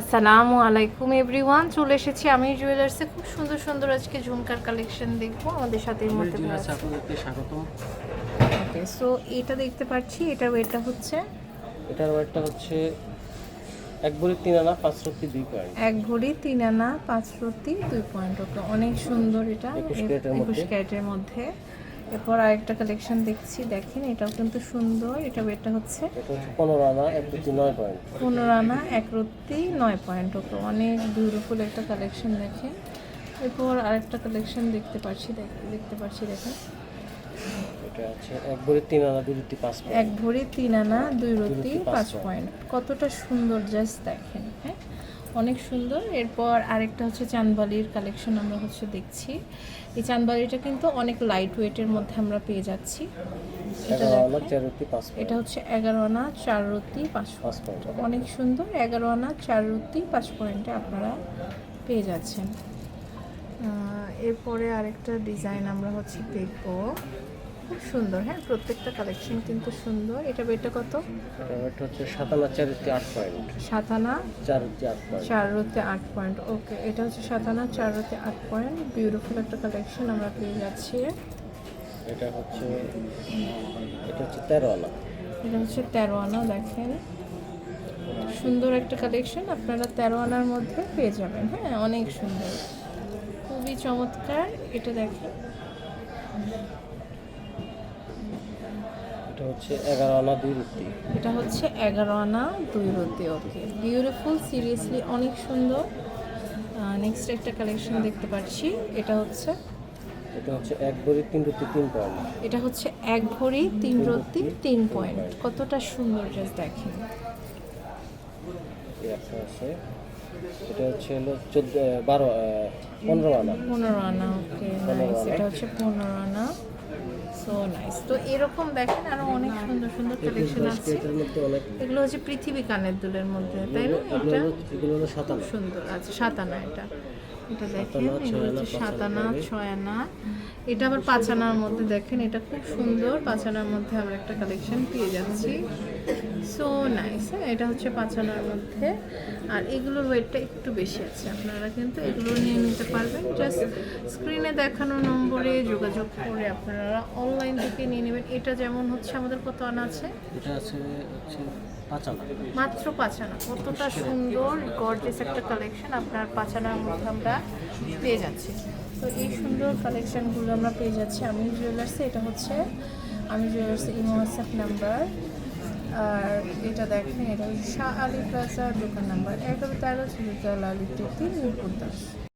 আসসালামু আলাইকুম এভরিওয়ান চলে এসেছি আমি জুয়েলার্সে খুব সুন্দর সুন্দর আজকে ঝুমকার কালেকশন দেখব। আমাদের সাথে এর মধ্যে ওকে সো এটা দেখতে পাচ্ছি এটার ওয়েটটা হচ্ছে? এটার ওয়েটটা হচ্ছে এক ভরি তিন আনা পাঁচ রত্তি দুই পয়েন্ট এক ভরি তিন আনা পাঁচ রতি দুই পয়েন্ট ওকে অনেক সুন্দর এটা। একুশ ক্যারেটের মধ্যে। এরপর আরেকটা কালেকশন দেখছি দেখেন এটাও কিন্তু সুন্দর এটা এটা হচ্ছে পনেরো আনা এক নয় পয়েন্ট পনেরো আনা এক রত্তি নয় পয়েন্ট ওকে অনেক বিউটিফুল একটা কালেকশন দেখেন। এরপর আরেকটা কালেকশন দেখতে পাচ্ছি দেখ- দেখতে পাচ্ছি দেখেন। এটা হচ্ছে এক ভরি তিন আনা দুই রত্তি পাঁচ এক ভরি তিন আনা দুই রতি রতি পাঁচ পাঁচ পয়েন্ট কতটা সুন্দর জাস্ট দেখেন হ্যাঁ? অনেক সুন্দর। এরপর আরেকটা হচ্ছে চাঁদবালির কালেকশন আমরা হচ্ছে দেখছি। এই চাঁদবালিটা কিন্তু অনেক লাইট ওয়েটের মধ্যে আমরা পেয়ে যাচ্ছি। এটা হচ্ছে এগারো আনা চার রতি পাঁচ অনেক সুন্দর। এগারো আনা চার রুতি পাঁচ পয়েন্টে আপনারা পেয়ে যাচ্ছেন। এরপরে আরেকটা ডিজাইন আমরা হচ্ছে দেখব। খুব সুন্দর হ্যাঁ প্রত্যেকটা কালেকশন কিন্তু সুন্দর। এটা বেটা কত? এটা হচ্ছে সাত আনা চার রত্তি আট পয়েন্ট সাত আনা চার রত্তি আট পয়েন্ট চার রুতে আট পয়েন্ট ওকে এটা হচ্ছে সাত আনা চার রুতে আট পয়েন্ট বিউটিফুল একটা কালেকশন আমরা পেয়ে যাচ্ছি। এটা হচ্ছে এটা হচ্ছে তেরো আনা এটা হচ্ছে তেরো আনা দেখেন। সুন্দর একটা কালেকশন আপনারা তেরো আনার মধ্যে পেয়ে যাবেন হ্যাঁ অনেক সুন্দর। খুবই চমৎকার এটা দেখেন। এটা হচ্ছে এগারো আনা দুই রত্তি এটা হচ্ছে এগারো আনা দুই রতি ওকে। বিউটিফুল সিরিয়াসলি অনেক সুন্দর। নেক্সট একটা কালেকশন দেখতে পাচ্ছি। এটা হচ্ছে এটা হচ্ছে এক ভরি তিন রত্তি তিন পয়েন্ট এটা হচ্ছে এক ভরি তিন রতি তিন পয়েন্ট কতটা সুন্দর জাস্ট দেখেন। আছে। এটা হচ্ছে হলো চোদ্দ বারো পনেরো আনা। পনেরো আনা ওকে এটা হচ্ছে পনেরো আনা। সো নাইস তো এরকম দেখেন আরও অনেক সুন্দর সুন্দর কালেকশন আছে। এগুলো হচ্ছে পৃথিবী কানের দুলের মধ্যে তাই না এটা? সুন্দর আচ্ছা সাতানা এটা। এটা দেখেন এগুলো হচ্ছে সাত আনা ছয় আনা। এটা আবার পাঁচ আনার মধ্যে দেখেন এটা খুব সুন্দর। পাঁচ আনার মধ্যে আমরা একটা কালেকশন পেয়ে যাচ্ছি। সো নাইস হ্যাঁ? এটা হচ্ছে পাঁচ আনার মধ্যে। আর এগুলোর ওয়েটটা একটু বেশি আছে। আপনারা কিন্তু এগুলো নিয়ে নিতে পারবেন। জাস্ট স্ক্রিনে দেখানো নম্বরে যোগাযোগ করে আপনারা অনলাইন থেকে নিয়ে নেবেন। এটা যেমন হচ্ছে আমাদের কত আনা আছে? এটা আছে হচ্ছে মাত্র পাঁচানা। কতটা সুন্দর গর্জেস একটা কালেকশন আপনার পাঁচানার মধ্যে আমরা পেয়ে যাচ্ছি। তো এই সুন্দর কালেকশনগুলো আমরা পেয়ে যাচ্ছি আমি জুয়েলার্সে এটা হচ্ছে আমি জুয়েলার্সে ইমো হোয়াটসঅ্যাপ নাম্বার। আর এটা দেখেন, এটা শাহ আলী প্লাজার দোকান নাম্বার। এগারো তেরো চুরিতলা আলী তিন দাস